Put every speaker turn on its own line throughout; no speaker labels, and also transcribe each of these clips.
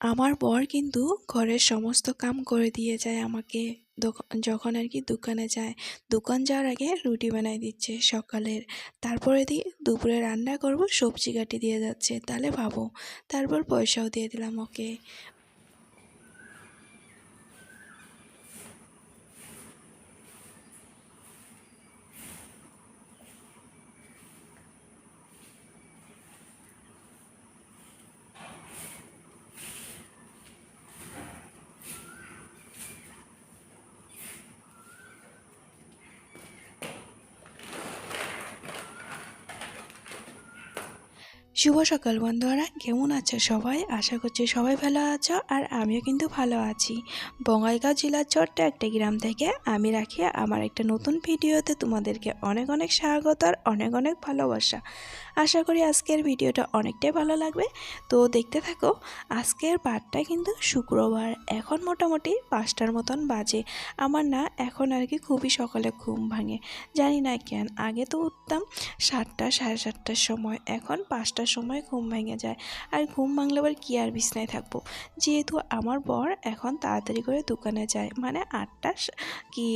আমার বর কিন্তু ঘরের সমস্ত কাম করে দিয়ে যায় আমাকে। যখন আর কি দোকানে যায়, দোকান যাওয়ার আগে রুটি বানাই দিচ্ছে সকালের। তারপরে দিয়ে দুপুরে রান্না করব, সবজি কাটি দিয়ে যাচ্ছে, তাহলে ভাবো। তারপর পয়সাও দিয়ে দিলাম ওকে। শুভ সকাল বন্ধুরা, কেমন আছো সবাই? আশা করছি সবাই ভালো আছো আর আমিও কিন্তু ভালো আছি। বঙ্গাইগাঁও জেলার ছোট্ট একটা গ্রাম থেকে আমি রাখি আমার একটা নতুন ভিডিওতে তোমাদেরকে অনেক অনেক স্বাগত আর অনেক অনেক ভালোবাসা। আশা করি আজকের ভিডিওটা অনেকটাই ভালো লাগবে। তো দেখতে থাকো, আজকের বারটা কিন্তু শুক্রবার, এখন মোটামুটি পাঁচটার মতন বাজে। আমার না এখন আর কি খুবই সকালে ঘুম ভাঙে, জানি না কেন, আগে তো উঠতাম সাতটা, সাড়ে সাতটার সময়, এখন পাঁচটার সময় ঘুম ভেঙে যায়। আর ঘুম ভাঙলে আবার কি আর বিছনায় থাকব? যেহেতু আমার বর এখন তাড়াতাড়ি করে দোকানে যায়। মানে আটটা কি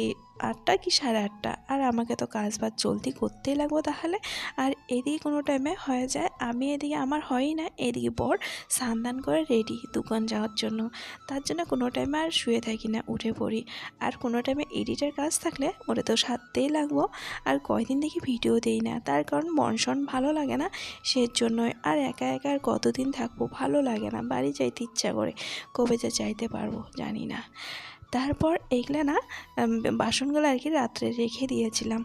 আটটা কি সাড়ে আটটা? আর আমাকে তো কাজ বাজ জলদি করতেই লাগবো তাহলে। আর এদিকে কোনো টাইমে হয়ে যায়, আমি এদিকে, আমার হয়ই না, এদিকে বর স্নান করে রেডি দোকান যাওয়ার জন্য। তার জন্য কোনো টাইমে আর শুয়ে থাকি না, উঠে পড়ি। আর কোনো টাইমে এডিটের কাজ থাকলে ওটা তো সারতেই লাগবো। আর কয়দিন দেখি ভিডিও দেই না, তার কারণ মন শন ভালো লাগে না সেজন্যই। আর একা একা আর কতদিন থাকব ভালো লাগে না, বাড়ি যাইতে ইচ্ছা করে, কবে যে যাইতে পারব জানি না। তারপর এগুলো না বাসনগুলো আর কি রাত্রে রেখে দিয়েছিলাম।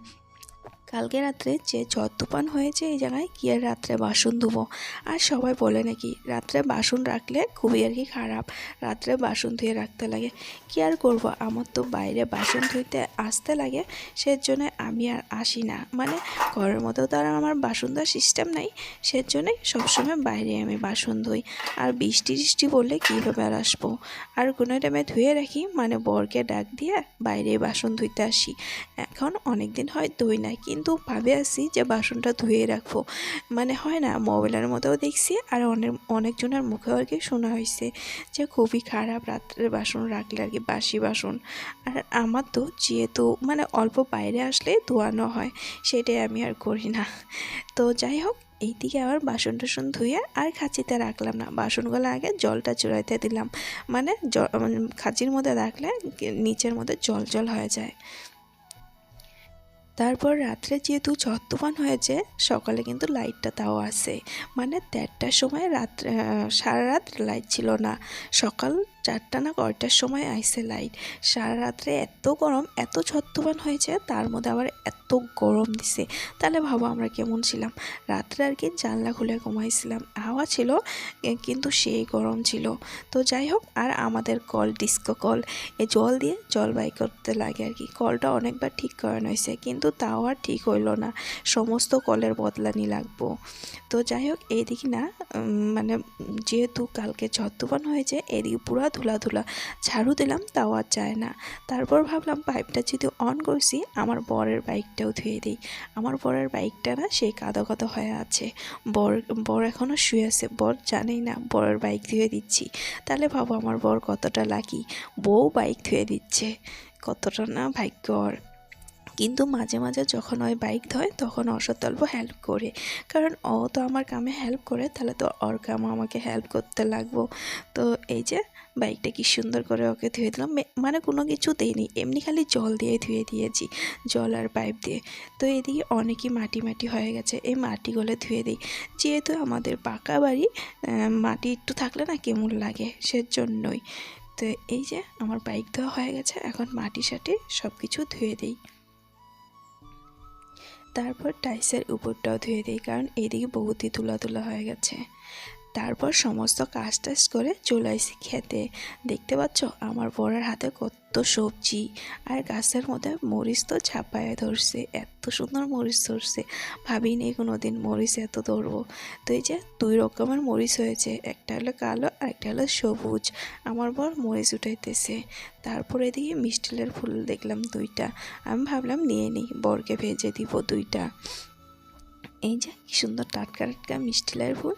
কালকে রাত্রে যে তুফান হয়েছে এই জায়গায় কি আর রাত্রে বাসন ধুবো? আর সবাই বলে নাকি রাত্রে বাসন রাখলে খুবই আর কি খারাপ। রাত্রে বাসন ধুয়ে রাখতে লাগে। কি আর করব? আমার তো বাইরে বাসন ধুইতে আসতে লাগে, সেজন্য আমি আর আসি না। মানে ঘরের মধ্যেও তো আর আমার বাসন ধোয়ার সিস্টেম নাই সেজন্যই সবসময় বাইরে আমি বাসন ধুই। আর বৃষ্টি টিষ্টি বললে কীভাবে আর আসব? আর কোনো টাইমে ধুয়ে রাখি মানে বরকে ডাক দিয়ে বাইরে বাসন ধুইতে আসি। এখন অনেক দিন হয় ধুই না কিন্তু ভাবে আসি যে বাসনটা ধুয়ে রাখব। মানে হয় না, মোবাইলের মধ্যেও দেখছি আর অনেক, অনেকজনের মুখেও আর কি শোনা হয়েছে যে খুবই খারাপ রাত্রে বাসন রাখলে আর কি বাসি বাসন। আর আমার তো যেহেতু মানে অল্প বাইরে আসলে ধোয়ানো হয়, সেটাই আমি আর করি না। তো যাই হোক, এইদিকে আবার বাসন টাসন ধুয়ে আর খাঁচিতে রাখলাম না। বাসনগুলো আগে জলটা চুড়াইতে দিলাম। মানে মানে খাঁচির মধ্যে রাখলে নিচের মধ্যে জল জল হয়ে যায়। তারপর রাত্রে যেহেতু ঝড় হয়েছে, সকালে কিন্তু লাইটটা তাও আসে মানে দেড়টার সময় রাত্রে সারা রাত লাইট ছিল না। সকাল চারটা না কয়টার সময় আইসে লাইট সারা রাত্রে এত গরম, এত ঝড় হয়েছে, তার মধ্যে আবার এত গরম দিছে। তাহলে ভাবো আমরা কেমন ছিলাম। রাত্রে আর কি জানলা খুলে ঘুমাইছিলাম। হাওয়া ছিল কিন্তু সেই গরম ছিল। তো যাই হোক, আর আমাদের কল ডিস্কো কল এ জল দিয়ে জল বাই করতে লাগে আর কি। কলটা অনেকবার ঠিক করানো হয়েছে, কিন্তু তাও আর ঠিক হইল না। সমস্ত কলের বদলানি লাগবো। তো যাই হোক, এইদিকে না মানে যেহেতু কালকে ঝড় হয়েছে, এদিকে পুরো ধুলা ধুলা ঝাড়ু দিলাম, তাও আর যায় না। তারপর ভাবলাম পাইপটা যদি অন করছি, আমার বরের বাইকটাও ধুয়ে দিই। আমার বরের বাইকটা না সেই কাদো কাদো হয়ে আছে। বর বর এখনও শুয়ে আছে। বর জানেই না, বরের বাইক ধুয়ে দিচ্ছি। তাহলে ভাবো আমার বর কতটা লাকি বউ বাইক ধুয়ে দিচ্ছে। কতটা না ভাগ্যর। কিন্তু মাঝে মাঝে যখন ওই বাইক ধয়, তখন অসৎ অল্প হেল্প করে। কারণ ও তো আমার কামে হেল্প করে, তাহলে তো ওর কামও আমাকে হেল্প করতে লাগবো। তো এই যে বাইকটা কি সুন্দর করে ওকে ধুয়ে দিলাম। মানে কোনো কিছু দিইনি এমনি খালি জল দিয়ে ধুয়ে দিয়েছি, জল আর পাইপ দিয়ে। তো এদিকে অনেকই মাটি মাটি হয়ে গেছে, এই মাটিগুলো ধুয়ে দিই। যেহেতু আমাদের পাকা বাড়ি মাটি একটু থাকলে না কেমন লাগে সেজন্যই। তো এই যে আমার বাইক ধোয়া হয়ে গেছে, এখন মাটি সাটি সব কিছু ধুয়ে দিই। তারপর টাইসের উপরটাও ধুয়ে দিই, কারণ এদিকে বহুতই তুলা তুলা হয়ে গেছে। তারপর সমস্ত কাজ টাজ করে চলে আসি খেতে। দেখতে পাচ্ছ, আমার বড়ের হাতে কত সবজি আর গাছের মধ্যে মরিচ তো ছাপায় ধরছে, এত সুন্দর মরিচ ধরছে। ভাবিনি কোনো দিন মরিচ এত ধরবো। তো এই যে দুই রকমের মরিচ হয়েছে, একটা হলো কালো আর একটা হলো সবুজ। আমার বর মরিচ উঠাইতেছে। তারপরে এদিকে মিষ্টিলের ফুল দেখলাম দুইটা। আমি ভাবলাম, নিয়ে নিই, বরকে ভেজে দিব দুইটা। এই যে কি সুন্দর টাটকা টাটকা মিষ্টিলের ফুল।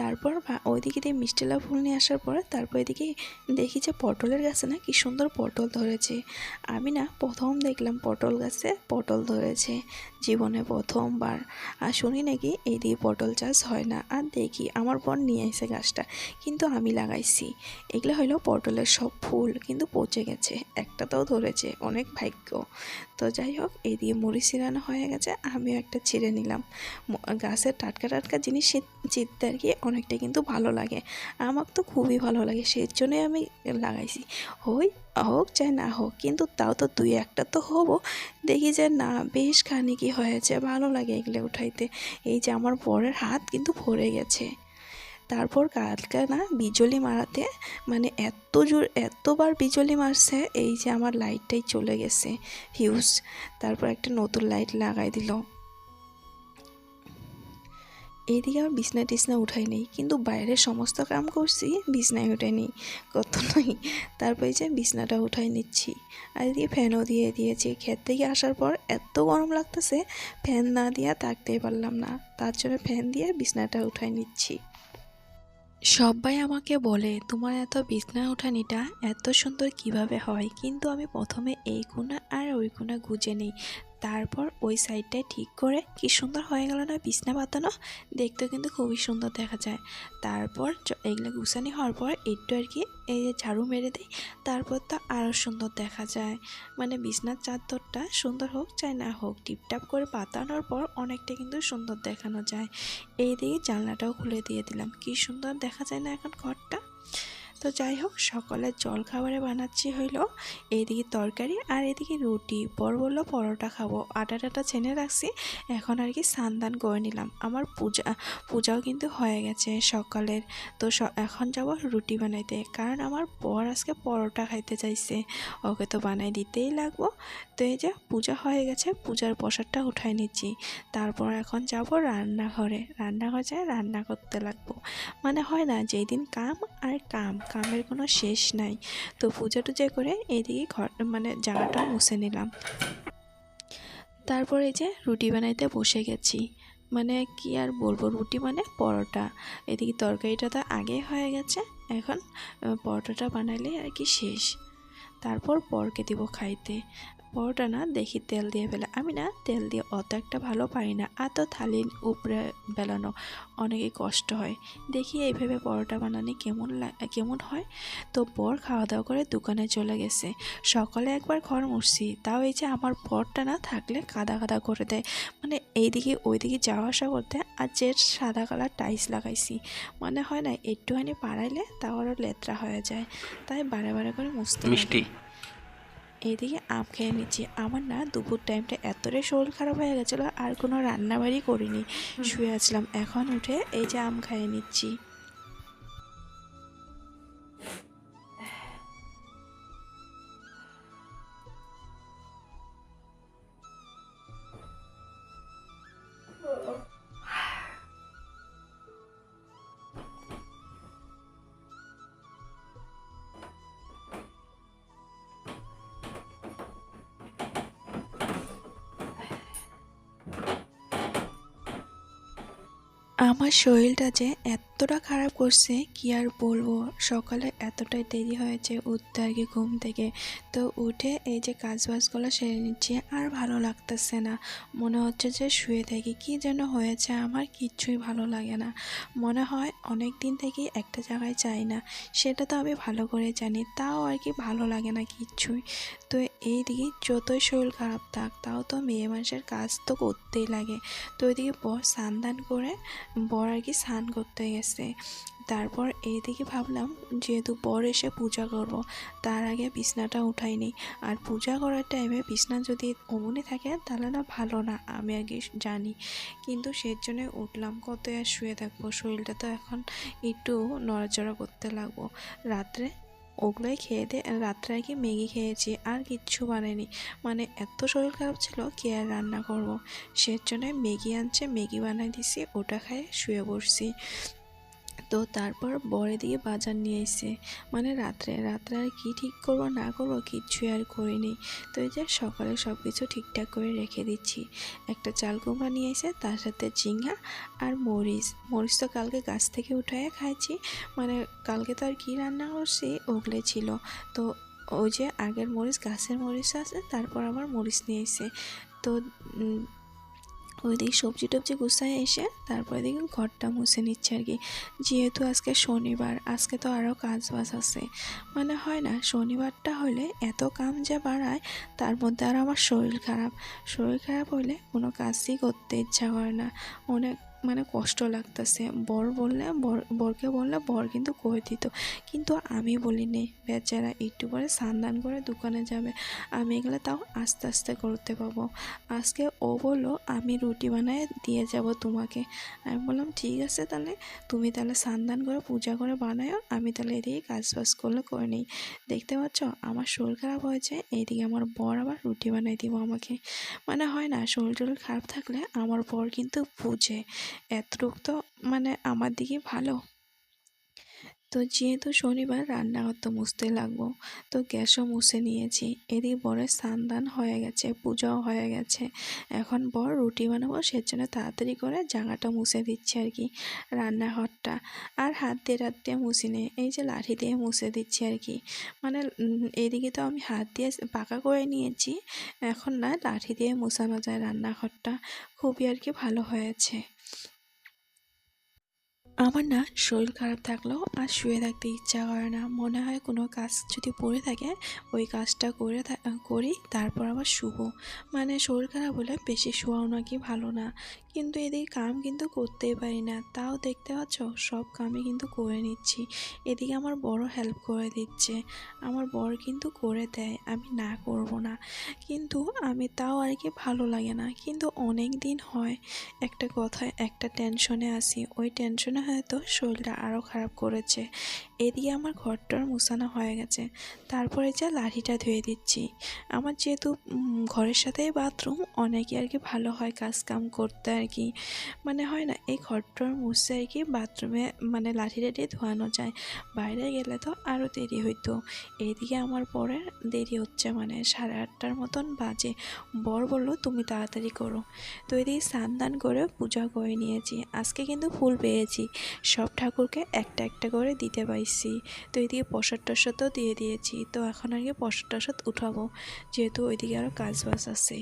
তারপর ওইদিকে দিয়ে মিষ্টিলা ফুল নিয়ে আসার পরে তারপর এদিকে দেখি যে পটলের গাছে না কি সুন্দর পটল ধরেছে। আমি না প্রথম দেখলাম পটল গাছে পটল ধরেছে, জীবনে প্রথমবার। আর শুনি নাকি এইদিকে পটল চাষ হয় না। আর দেখি আমার বোন নিয়ে এসে গাছটা, কিন্তু আমি লাগাইছি। এগুলো হলো পটলের সব ফুল, কিন্তু পচে গেছে। একটা একটাতেও ধরেছে, অনেক ভাগ্য। তো যাই হোক, এই দিয়ে মুড়ি ছিঁড়ানো হয়ে গেছে, আমিও একটা ছিঁড়ে নিলাম। গাছের টাটকা টাটকা জিনিস চিনতে আর কি অনেকটা কিন্তু ভালো লাগে। আমার তো খুবই ভালো লাগে সেই জন্যই আমি লাগাইছি। হই হোক চাই না হোক, কিন্তু তাও তো দুই একটা তো হব। দেখি যে না, বেশ খানিকই হয়েছে, ভালো লাগে এগুলো উঠাইতে। এই যে আমার বরের হাত কিন্তু ভরে গেছে। তারপর কালকে না বিজলি মারাতে মানে এত জোর, এতবার বিজলি মারছে, এই যে আমার লাইটটাই চলে গেছে ফিউজ তারপর একটা নতুন লাইট লাগাই দিল। এইদিকে আমার বিছনা টিছনা উঠাই নেই, কিন্তু বাইরের সমস্ত কাম করছি, বিছনায় উঠাই নেই, কত নই তারপর যে বিছনাটা উঠাই নিচ্ছি, আর এদিকে ফ্যানও দিয়ে দিয়েছি। ক্ষেত থেকে আসার পর এত গরম লাগতেছে, ফ্যান না দিয়ে থাকতেই পারলাম না। তার জন্য ফ্যান দিয়ে বিছনাটা উঠাই নিচ্ছি। সবাই আমাকে বলে, তোমার এত বিছনা উঠানিটা এত সুন্দর কীভাবে হয়? কিন্তু আমি প্রথমে এই কোণা আর ওই কোণা গুজে নিই। তারপর ওই সাইডটায় ঠিক করে কি সুন্দর হয়ে গেল না বিছনা পাতানো দেখতেও কিন্তু খুবই সুন্দর দেখা যায়। তারপর এগুলো গুছানি হওয়ার পর একটু আর কি এই যে ঝাড়ু মেরে দিই, তারপর তো আরও সুন্দর দেখা যায়। মানে বিছনার চাদরটা সুন্দর হোক চাই না হোক, টিপটাপ করে পাতানোর পর অনেকটা কিন্তু সুন্দর দেখানো যায়। এই দিকে জানলাটাও খুলে দিয়ে দিলাম। কি সুন্দর দেখা যায় না এখন ঘরটা? তো যাই হোক, সকালের জল খাবারে বানাচ্ছি হইল। এইদিকে তরকারি আর এদিকে রুটি। বর বলল, পরোটা খাব। আটা টাটা ছেনে রাখছি। এখন আর কি সান্দান করে নিলাম। আমার পূজা, পূজাও কিন্তু হয়ে গেছে সকালের। তো এখন যাব রুটি বানাইতে। কারণ আমার বর আজকে পরোটা খাইতে চাইছে। ওকে তো বানাই দিতেই লাগবো। তো এই যে পূজা হয়ে গেছে, পূজার প্রসাদটা উঠাই নিচ্ছি। তারপর এখন যাব রান্নাঘরে। রান্নাঘরে রান্না করতে লাগবো। মানে হয় না যেই দিন কাম আর কাম। কামের কোনো শেষ নাই। তো পূজা টুজা করে এইদিকে ঘর মানে জায়গাটা মুছে নিলাম। তারপর এই যে রুটি বানাইতে বসে গেছি। মানে কি আর বলব, রুটি মানে পরোটা। এদিকে তরকারিটা তো আগে হয়ে গেছে, এখন পরোটাটা বানাইলে আর কি শেষ। তারপর পরকে দিব খাইতে। পরোটা না দেখি তেল দিয়ে ফেলে। আমি না তেল দিয়ে অত একটা ভালো পারি না। এত থালির উপরে বেলানো অনেকই কষ্ট হয়। দেখি এইভাবে পরোটা বানানি কেমন কেমন হয়? তো পর খাওয়া দাওয়া করে দোকানে চলে গেছে। সকালে একবার ঘর মুছছি। তাও এই যে আমার পরটা না থাকলে কাদা কাদা করে দেয়। মানে এইদিকে ওইদিকে যাওয়া আসা করতে আর যে সাদা কালার টাইলস লাগাইছি মানে হয় না একটুখানি পাড়াইলে তাও আরও লেত্রা হয়ে যায়। তাই বারে বারে করে মুছতে
মিষ্টি?
এইদিকে আম খেয়ে নিচ্ছি। আমার না দুপুর টাইমটা এতটাই শরীর খারাপ হয়ে গেছিল আর কোনো রান্নাবাড়ি করিনি। শুয়ে আছিলাম। এখন উঠে এই যে আম খাইয়ে নিচ্ছি। আমার শরীরটা যে এতটা খারাপ করছে, কি আর বলব? সকালে এতটাই দেরি হয়েছে উঠতে আর কি ঘুম থেকে? তো উঠে এই যে কাজবাজগুলো সেরে নিচ্ছি, আর ভালো লাগতেছে না। মনে হচ্ছে যে শুয়ে থাকি, কি যেন হয়েছে আমার কিচ্ছুই ভালো লাগে না। মনে হয় অনেক দিন থেকেই একটা জায়গায় যাই না। সেটা তো আমি ভালো করে জানি, তাও আর কি ভালো লাগে না কিচ্ছুই। তো এই দিকে যতই শরীর খারাপ থাক, তাও তো মেয়ে মানুষের কাজ তো করতেই লাগে। তো ওইদিকে বর স্নান করে, বর আর কি স্নান করতে গেছে। তারপর এইদিকে ভাবলাম, যেহেতু বর এসে পূজা করব, তার আগে বিছনাটা উঠাইনি আর পূজা করার টাইমে বিছনা যদি অমনি থাকে, তাহলে না ভালো না, আমি কি জানি। কিন্তু সের জন্য উঠলাম কত আর শুয়ে থাকব, শরীরটা তো এখন একটু নড়াচড়া করতে লাগবো। রাত্রে ওগুলোই খেয়ে দিয়ে, রাত্রে আর কি ম্যাগি খেয়েছি, আর কিচ্ছু বানাইনি। মানে এত শরীর খারাপ ছিল কি আর রান্না করব? সের জন্য ম্যাগি আনছে, ম্যাগি বানাই দিছি, ওটা খাই শুয়ে বসছি তো তারপর বরে দিয়ে বাজার নিয়ে এসে মানে রাত্রে রাত্রে আর কি ঠিক করব, না করব কিচ্ছুই আর করিনি তো এই যে সকালে সব কিছু ঠিকঠাক করে রেখে দিচ্ছি। একটা চাল কুমড়া নিয়ে এসে তার সাথে ঝিঙ্গা আর মরিচ। মরিচ তো কালকে গাছ থেকে উঠায় খাইছি মানে কালকে তো আর কী রান্না করছি ওগলে ছিল। তো ওই যে আগের মরিচ, গাছের মরিচ আছে, তারপর আবার মরিচ নিয়ে এসে। তো ওইদিকে সবজি টবজি গুছায় এসে তারপরে দেখি ঘরটা মুছে নিচ্ছে আর কি। যেহেতু আজকে শনিবার, আজকে তো আরও কাজ বাজ আছে। মানে হয় না, শনিবারটা হলে এত কাম যা বাড়ায়, তার মধ্যে আর আমার শরীর খারাপ। শরীর খারাপ হলে কোনো কাজই করতে ইচ্ছা করে না। অনেক মানে কষ্ট লাগতেছে। বর বললে, বর, বরকে বললে, বর কিন্তু করে দিত? কিন্তু আমি বলিনি, বেচারা একটু পরে স্নান করে দোকানে যাবে। আমি এগুলো তাও আস্তে আস্তে করতে পাবো। আজকে ও বলল, আমি রুটি বানায় দিয়ে যাব তোমাকে। আমি বললাম, ঠিক আছে তাহলে, তুমি তাহলে স্নান করে পূজা করে বানায় আমি তাহলে এদিকে কাজ বাজ করলে করে নিই। দেখতে পাচ্ছ, আমার শরীর খারাপ হয়েছে এইদিকে আমার বর আবার রুটি বানাই দিব আমাকে। মানে হয় না, শরীর টরীর খারাপ থাকলে আমার বর কিন্তু বুঝে। এতটুক তো মানে আমার দিকে ভালো। তো যেহেতু শনিবার রান্নাঘর তো মুছতে লাগবো, তো গ্যাসও মুছে নিয়েছি। এদিকে বরের স্নান দান হয়ে গেছে, পূজাও হয়ে গেছে। এখন বর রুটি বানাবো, সেজন্য তাড়াতাড়ি করে জায়গাটা মুছে দিচ্ছে আর কি, রান্নাঘরটা। আর হাত দিয়ে হাত দিয়ে মুছি নে, এই যে লাঠি দিয়ে মুছে দিচ্ছি আর কি। মানে এদিকে তো আমি হাত দিয়ে পাকা করে নিয়েছি, এখন না লাঠি দিয়ে মুছানো যায় রান্নাঘরটা। খুবই আর কি ভালো হয়েছে। আমার না শরীর খারাপ থাকলেও আর শুয়ে থাকতে ইচ্ছা করে না। মনে হয় কোনো কাজ যদি পড়ে থাকে, ওই কাজটা করে করি, তারপর আবার শুভ মানে শরীর খারাপ হলে বেশি শোয়াও নাকি ভালো না। কিন্তু এদিকে কাম কিন্তু করতেই পারি না। তাও দেখতে পাচ্ছ, সব কামই কিন্তু করে নিচ্ছি। এদিকে আমার বড় হেল্প করে দিচ্ছে। আমার বর কিন্তু করে দেয়, আমি না করব না। কিন্তু আমি তাও আর কি ভালো লাগে না। কিন্তু অনেক দিন হয়, একটা কথায় একটা টেনশনে আসি। ওই টেনশনে হয়তো শরীরটা আরও খারাপ করেছে। এদিকে আমার ঘরটার মুছানো হয়ে গেছে। তারপরে যা লাঠিটা ধুয়ে দিচ্ছি। আমার যেহেতু ঘরের সাথেই বাথরুম, অনেকে আর কি ভালো হয় কাজ কাম করতে আর কি। মানে হয় না, এই ঘরটার মুছতে আর কি বাথরুমে মানে লাঠি টাঠি ধোয়ানো যায়। বাইরে গেলে তো আরও দেরি হইতো। এদিকে আমার পরে দেরি হচ্ছে মানে সাড়ে আটটার মতন বাজে। বর বলল, তুমি তাড়াতাড়ি করো। তো এদিকে স্নান দান করে পূজা করে নিয়েছি। আজকে কিন্তু ফুল পেয়েছি। সব ঠাকুরকে একটা একটা করে দিতে পাইছি তো এদিকে প্রসাদ টসাদও দিয়ে দিয়েছি। তো এখন আর কি প্রসাদ টসাদ উঠাবো, যেহেতু ওইদিকে আরও কাজ বাজ আছে।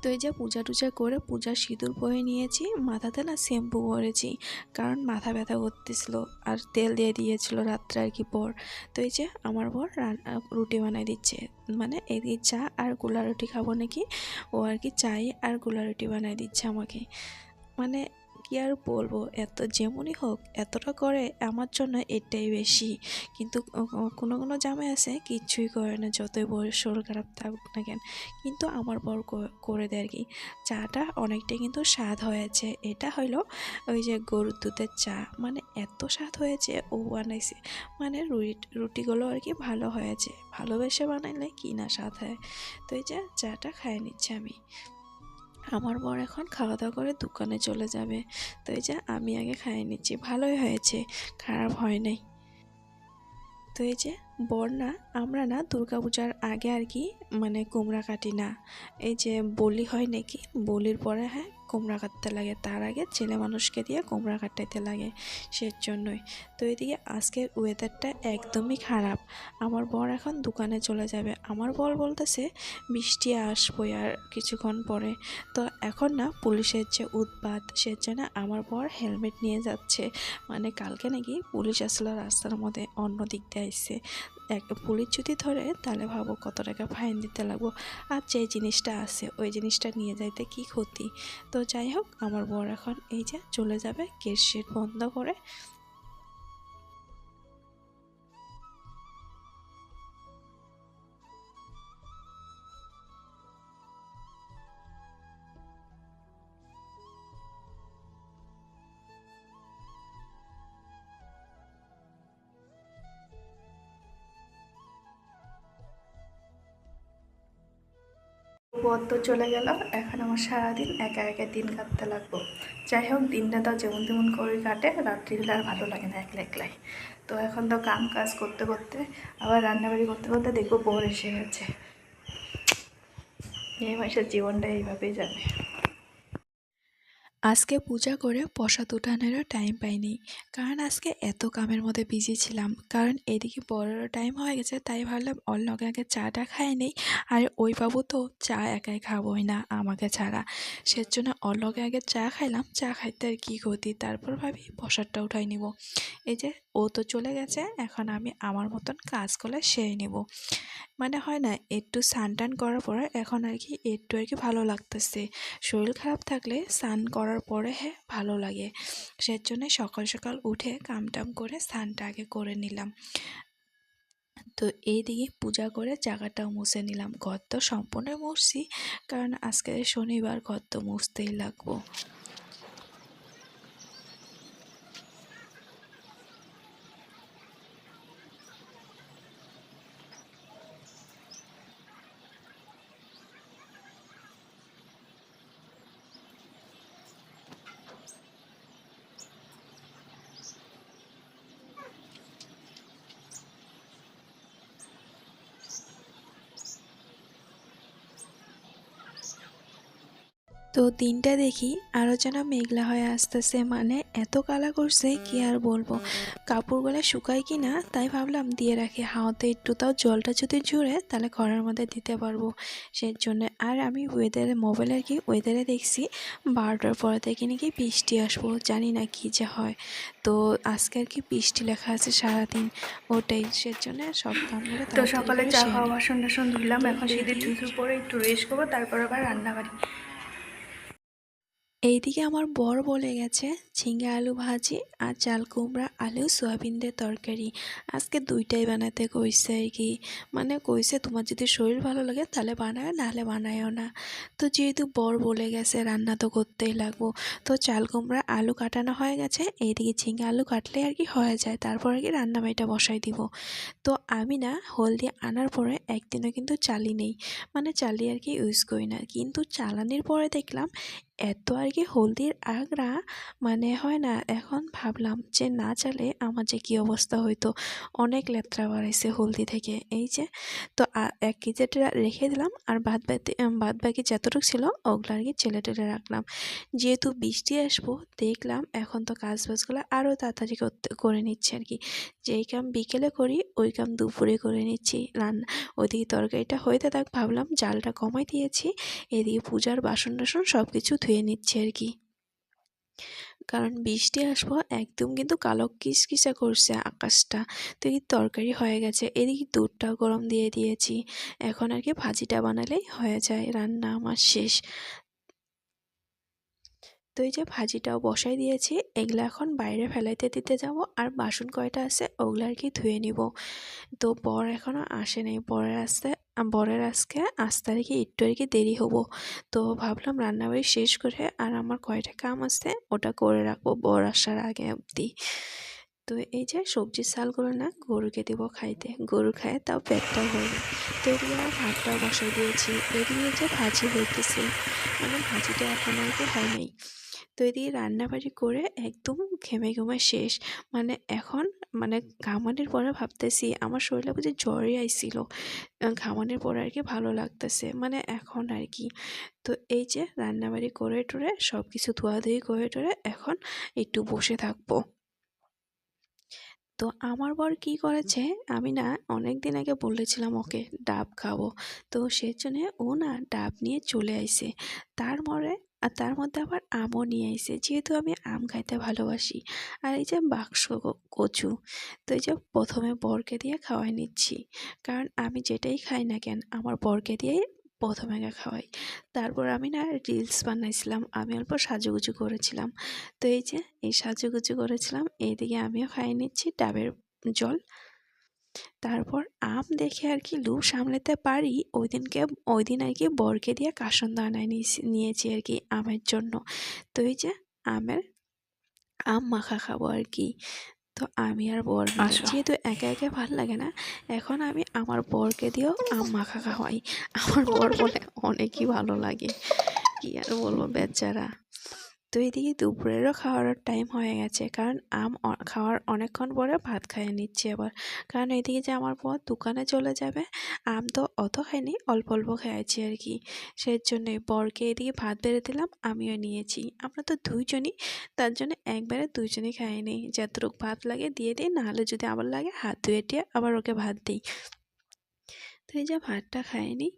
তো এই যে পূজা টুজা করে পূজা সিঁদুর পরে নিয়েছি, মাথাতে না শ্যাম্পু করেছি কারণ মাথা ব্যথা করতেছিল আর তেল দিয়ে দিয়েছিল রাত্রে আর কি পর। তো এই যে আমার বর রুটি বানাই দিচ্ছে। মানে এদিকে চা আর গোলা রুটি খাব নাকি? ও আর কি চাই আর গোলা রুটি বানাই দিচ্ছে আমাকে। মানে কি আর বলব? এত যেমনই হোক, এতটা করে আমার জন্য এটাই বেশি। কিন্তু কোনো কোনো জামাই আছে কিচ্ছুই করে না, যতই শরীর খারাপ থাকুক না কেন। কিন্তু আমার বর করে দেয় আর কি। চাটা অনেকটাই কিন্তু স্বাদ হয়েছে। এটা হইল ওই যে গরুর দুধের চা। মানে এত স্বাদ হয়েছে, ও বানাইছে। মানে রুটি রুটিগুলো আর কি ভালো হয়েছে। ভালোবেসে বানাইলে কি না স্বাদ হয়? তো এই যে চাটা খাইয়ে নিচ্ছি আমি। আমার বর এখন খাওয়া দাওয়া করে দোকানে চলে যাবে। তো এই যে আমি আগে খাইয়ে নিচ্ছি। ভালোই হয়েছে, খারাপ হয় নাই। তো এই যে বর না, আমরা না দুর্গাপূজার আগে আর কি মানে কুমড়া কাটি না। এই যে বলি হয় নাকি? বলির পরে হ্যাঁ কুমড়া কাটতে লাগে, তার আগে ছেলে মানুষকে দিয়ে কুমড়া কাটাইতে লাগে সের জন্যই তো এদিকে আজকের ওয়েদারটা একদমই খারাপ। আমার বর এখন দোকানে চলে যাবে। আমার বর বলতেছে, বৃষ্টি আসব আর কিছুক্ষণ পরে। তো এখন না পুলিশের যে উৎপাত, সে জন্য আমার বর হেলমেট নিয়ে যাচ্ছে। মানে কালকে নাকি পুলিশ আসলো রাস্তার মধ্যে অন্য দিক দিয়ে আসছে এক পুলিশ যদি ধরে, তাহলে ভাবো কত টাকা ফাইন দিতে লাগবো। আর যে জিনিসটা আছে, ওই জিনিসটা নিয়ে যাইতে কি ক্ষতি? তো যাই হোক, আমার বর এখন এই যে চলে যাবে, গেট বন্ধ করে বর তো চলে গেল। এখন আমার সারাদিন একা একা দিন কাটতে লাগবো। যাই হোক, দিনটা তো যেমন তেমন করে কাটে, রাত্রিবেলা আর ভালো লাগে না একলা একলাই। তো এখন তো কাম কাজ করতে করতে, আবার রান্নাবাড়ি করতে করতে দেখব বর এসে গেছে। এই মাসের জীবনটা এইভাবেই যাবে। আজকে পূজা করে প্রসাদ উঠানেরও টাইম পাইনি। কারণ আজকে এত কামের মধ্যে বিজি ছিলাম। কারণ এদিকে বড়ো টাইম হয়ে গেছে, তাই ভাবলাম অন্যকে আগে চাটা খাই নেই। আর ওই বাবু তো চা একাই খাবোই না, আমাকে ছাড়া। সের জন্য অন্যকে আগে চা খাইলাম। চা খাইতে আর কী ক্ষতি? তারপর ভাবি প্রসাদটা উঠাই নিব। এই যে ও তো চলে গেছে, এখন আমি আমার মতন কাজ করলে সেরে নেব। মানে হয় না, একটু টান করার পরে এখন আর কি একটু আর কি ভালো লাগতেছে। শরীর খারাপ থাকলে স্নান করার পরে হ্যাঁ ভালো লাগে। সেজন্য সকাল সকাল উঠে কাম টাম করে স্নানটা আগে করে নিলাম। তো এইদিকে পূজা করে জায়গাটাও মুছে নিলাম। ঘর তো সম্পূর্ণ মুছছি, কারণ আজকে শনিবার ঘর তো মুছতেই লাগবো। তো দিনটা দেখি আরও যেন মেঘলা হয়ে আসতেছে। মানে এত কালা করছে কি আর বলব? কাপড়গুলো শুকায় কি না তাই ভাবলাম দিয়ে রাখি। হাওয়াতে একটু তাও জলটা যদি ঝরে তাহলে ঘরের মধ্যে দিতে পারব। সেই জন্য আর আমি ওয়েদারে মোবাইলে আর কি ওয়েদারে দেখছি বারোটার পরে থেকে নাকি বৃষ্টি আসব জানি না কি যে হয়। তো আজকে আর কি বৃষ্টি লেখা আছে সারাদিন ওটাই। সেই জন্য সব কামগুলো
তো সকালে চা খাওয়া বাসন টাসন ধুলাম এখন সিঁড়ি ঢুকে পরে একটু রেস্ট করব তারপর আবার রান্না বাড়ি
এইদিকে আমার বর বলে গেছে, ঝিঙে আলু ভাজি আর চাল কুমড়া আলু সয়াবিন দিয়ে তরকারি। আজকে দুইটাই বানাতে কইছে আর কি। মানে কইছে, তোমার যদি শরীর ভালো লাগে তাহলে বানায় নাহলে বানায়ও না। তো যেহেতু বর বলে গেছে, রান্না তো করতেই লাগবো। তো চাল কুমড়া আলু কাটানো হয়ে গেছে, এইদিকে ঝিঙে আলু কাটলে আর কি হয়ে যায়। তারপর আর কি রান্না বাড়িটা বসাই দিব। তো আমি না, হলদি আনার পরে একদিনও কিন্তু চালি নেই। মানে চালিয়ে আর কি ইউজ করি না। কিন্তু চালানির পরে দেখলাম এত আর কি হলদির আগড়া মানে হয় না, এখন ভাবলাম যে না চালে আমার যে কী অবস্থা হইতো। অনেক লেত্রা বাড়াইছে হলদি থেকে, এই যে। তো এক কেজিটা রেখে দিলাম, আর বাদ বাকি বাদ বাকি যতটুকু ছিল ওগুলো আর কি চেলে টেলে রাখলাম। যেহেতু বৃষ্টি আসব, দেখলাম এখন তো কাজ বাজগুলো আরও তাড়াতাড়ি করতে, করে নিচ্ছে আর কি। যেই কাম বিকেলে করি, ওই কাম দুপুরে করে নিচ্ছি। রান্না ওইদিকে তরকারিটা হইতে থাক, ভাবলাম জালটা কমাই দিয়েছি। এদিকে পূজার বাসন টাসন সব কিছু ধুয়ে নিচ্ছে আর কি। কারণ বৃষ্টি আসব, একদম কিন্তু কালো কিসকিসা করছে আকাশটা। তো এই তরকারি হয়ে গেছে, এদিকে দুধটাও গরম দিয়ে দিয়েছি। এখন আর কি ভাজিটা বানালেই হয়ে যায়, রান্না আমার শেষ। তো এই যে ভাজিটাও বসাই দিয়েছি, এগুলো এখন বাইরে ফেলাইতে দিতে যাব, আর বাসন কয়টা আছে ওগুলো আর কি ধুয়ে নিব। তো বর এখনও আসে নাই, বরের আসতে বরের আজকে আসতে আর কি একটু আর কি দেরি হব। তো ভাবলাম রান্নাবাড়ি শেষ করে আর আমার কয়টা কাম আছে ওটা করে রাখব বর আসার আগে অবধি। তো এই যে সবজির সালগুলো না গরুকে দেবো খাইতে। গরু খায় তাও পেটটাও ভরবে তো এদিকে আমার ভাতটাও বসাই দিয়েছি। এদিকে যে ভাজি হইতেছে। মানে ভাজিটা এখন আর কি হয় নাই। তো এদিকে রান্নাবাড়ি করে একদম ঘেমে ঘেমে শেষ। মানে এখন মানে ঘামানির পরে ভাবতেছি আমার শরীরে বুঝি জ্বরই আইছিল। ঘামানির পরে আর কি ভালো লাগতেছে। মানে এখন আর কি। তো এই যে রান্নাবাড়ি করে টরে সব কিছু ধোয়াধুয়ি করে টরে এখন একটু বসে থাকব। তো আমার বর কি করেছে আমি না অনেক দিন আগে বলেছিলাম ওকে ডাব খাব। তো সেজন্য ও না ডাব নিয়ে চলে আইছে। তার মরে আর তার মধ্যে আবার আমও নিয়ে আইছে যেহেতু আমি আম খাইতে ভালোবাসি, আর এই যে বাক্স কচু, তো এই যে প্রথমে বরকে দিয়ে খাওয়াই নিচ্ছি। কারণ আমি যেটাই খাই না কেন, আমার বরকে দিয়েই প্রথমে আগে খাওয়াই। তারপর আমি না রিলস বানাইছিলাম, আমি অল্প সাজুগুজু করেছিলাম। তো এই যে এই সাজুগুজু করেছিলাম, এইদিকে আমিও খাইয়ে নিচ্ছি ডাবের জল। তারপর আম দেখে আর কি লু সামলাতে পারি ওই দিনকে ওই দিন আর কি বরকে দিয়ে কাসন্দ আনায় নিয়েছি আর কি আমের জন্য। তো এই যে আমের আম মাখা খাব আর কি। তো আমি আর বর মিলে
আসো।
যেহেতু একা একা ভালো লাগে না এখন আমি আমার বরকে দিয়েও আম মাখা খাওয়াই। আমার বর বলে অনেকই ভালো লাগে। কি আর বলব বেচারা। তো এদিকে দুপুরেরও খাওয়ার টাইম হয়ে গেছে। কারণ আম খাওয়ার অনেকক্ষণ পরে ভাত খাইয়ে নিচ্ছি আবার। কারণ এদিকে যে আমার বর দোকানে চলে যাবে, আম তো অত খাইনি, অল্প অল্প খেয়েছি আর কি। সেই জন্যই বরকে এদিকে ভাত বেড়ে দিলাম, আমিও নিয়েছি। আমরা তো দুইজনই, তার জন্য একবারে দুইজনই খাই নিই। যতটুকু ভাত লাগে দিয়ে দিই, নাহলে যদি আবার লাগে, হাত ধুয়ে দিয়ে আবার ওকে ভাত দিই। তো এই যে ভাতটা খাইনি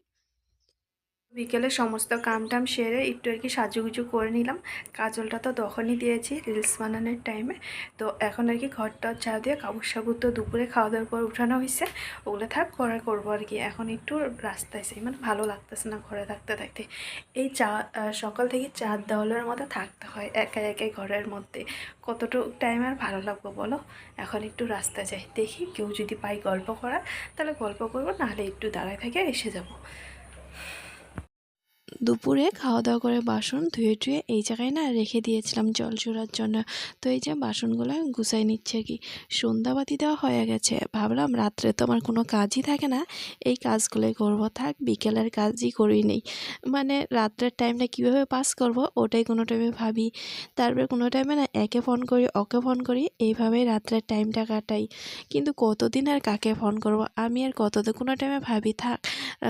বিকেলে সমস্ত কাম টাম সেরে একটু আর কি সাজুগুজু করে নিলাম। কাজলটা তো তখনই দিয়েছি, রিলস বানানোর টাইমে তো এখন আর কি ঘরটা চা দিয়ে কাপড় সাবুর তো দুপুরে খাওয়া দাওয়ার পর উঠানো হয়েছে ওগুলো থাক করে করব আর কি। এখন একটু রাস্তায় যাই মানে ভালো লাগতেছে না ঘরে থাকতে থাকতে। এই চা সকাল থেকে চার দেওয়ালের মধ্যে থাকতে হয়, একা একাই ঘরের মধ্যে। কতটুকু টাইম আর ভালো লাগবো বলো? এখন একটু রাস্তায় যাই, দেখি কেউ যদি পাই গল্প করার, তাহলে গল্প করব, নাহলে একটু দাঁড়ায় থেকে এসে যাব।
দুপুরে খাওয়া দাওয়া করে বাসন ধুয়ে টুয়ে এই জায়গায় না রেখে দিয়েছিলাম জল চুরার জন্য। তো এই যে বাসনগুলো গুছাই নিচ্ছে কি। সন্ধ্যাবাতি দেওয়া হয়ে গেছে। ভাবলাম রাত্রে তো আমার কোনো কাজই থাকে না। এই কাজগুলোই করব। থাক, বিকেলের কাজই করি নেই। মানে রাত্রের টাইমটা কীভাবে পাস করব ওটাই কোনো টাইমে ভাবি। তারপরে কোনো টাইমে না একে ফোন করি, ওকে ফোন করি, এইভাবেই রাত্রের টাইমটা কাটাই। কিন্তু কতদিন আর কাকে ফোন করব আমি আর কতদিন কোনো টাইমে ভাবি, থাক,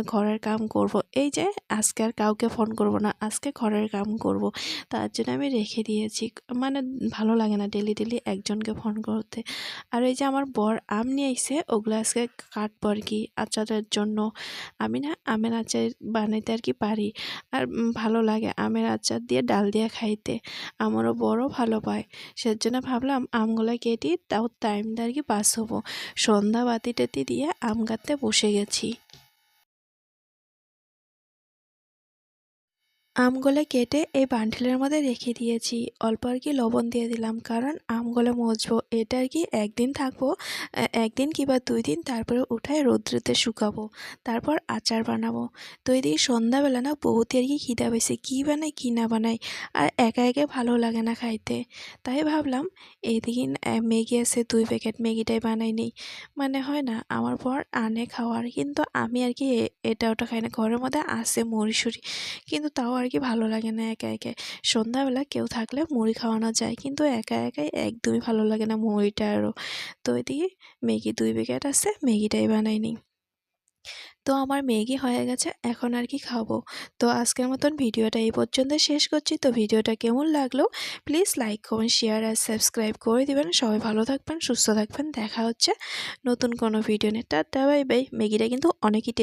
ঘরের কাম করব। এই যে আজকে আর কাউকে ফোন করব না, আজকে ঘরের কাম করব। তার জন্য আমি রেখে দিয়েছি। মানে ভালো লাগে না ডেলি ডেলি একজনকে ফোন করতে। আর এই যে আমার বর আম নিয়ে এসে ওগুলো আজকে কাটবো আর কি, আচারের জন্য। আমি না আমের আচার বানাইতে আর কি পারি। আর ভালো লাগে আমের আচার দিয়ে ডাল দিয়ে খাইতে। আমারও বড় ভালো পায়। সেজন্য ভাবলাম আমগুলো কেটে তাও টাইমটা আর কি পাস হব। সন্ধ্যা বাতি টাতি দিয়ে আম কাটতে বসে গেছি। আমগুলো কেটে এই বান্ডিলের মধ্যে রেখে দিয়েছি। অল্প আর কি লবণ দিয়ে দিলাম, কারণ আমগুলো মজবো। এটা আর কি একদিন থাকব একদিন কিংবা দুই দিন তারপরে উঠায় রৌদ্রেতে শুকাবো, তারপর আচার বানাবো। তো এদিকে সন্ধ্যাবেলা না বহুতই আর কি খিদা পেয়েছে, কী বানাই, কী না বানাই, আর একা একা ভালো লাগে না খাইতে। তাই ভাবলাম এদিকে ম্যাগি আছে, দুই প্যাকেট ম্যাগিটাই বানাই নেই। মানে হয় না, আমার পর আনে খাওয়ার, কিন্তু আমি আর কি এটা ওটা খাই না। ঘরের মধ্যে আছে সুড়ি কিন্তু তাও আর কি ভালো লাগে না একা একা। সন্ধ্যাবেলা কেউ থাকলে মুড়ি খাওয়ানো যায়, কিন্তু একা একাই একদমই ভালো লাগে না মুড়িটা আরও তো এদিকে ম্যাগি দুই প্যাকেট আছে, ম্যাগিটাই বানাই নিই। তো আমার ম্যাগি হয়ে গেছে, এখন আর কি খাব। তো আজকের মতন ভিডিওটা এই পর্যন্ত শেষ করছি। তো ভিডিওটা কেমন লাগল প্লিজ লাইক কমেন্ট শেয়ার আর সাবস্ক্রাইব করে দিবেন। সবাই ভালো থাকবেন, সুস্থ থাকবেন। দেখা হচ্ছে নতুন কোনো ভিডিও নিয়ে। টাটা বাই বাই ম্যাগিটা কিন্তু অনেকই টেস্টি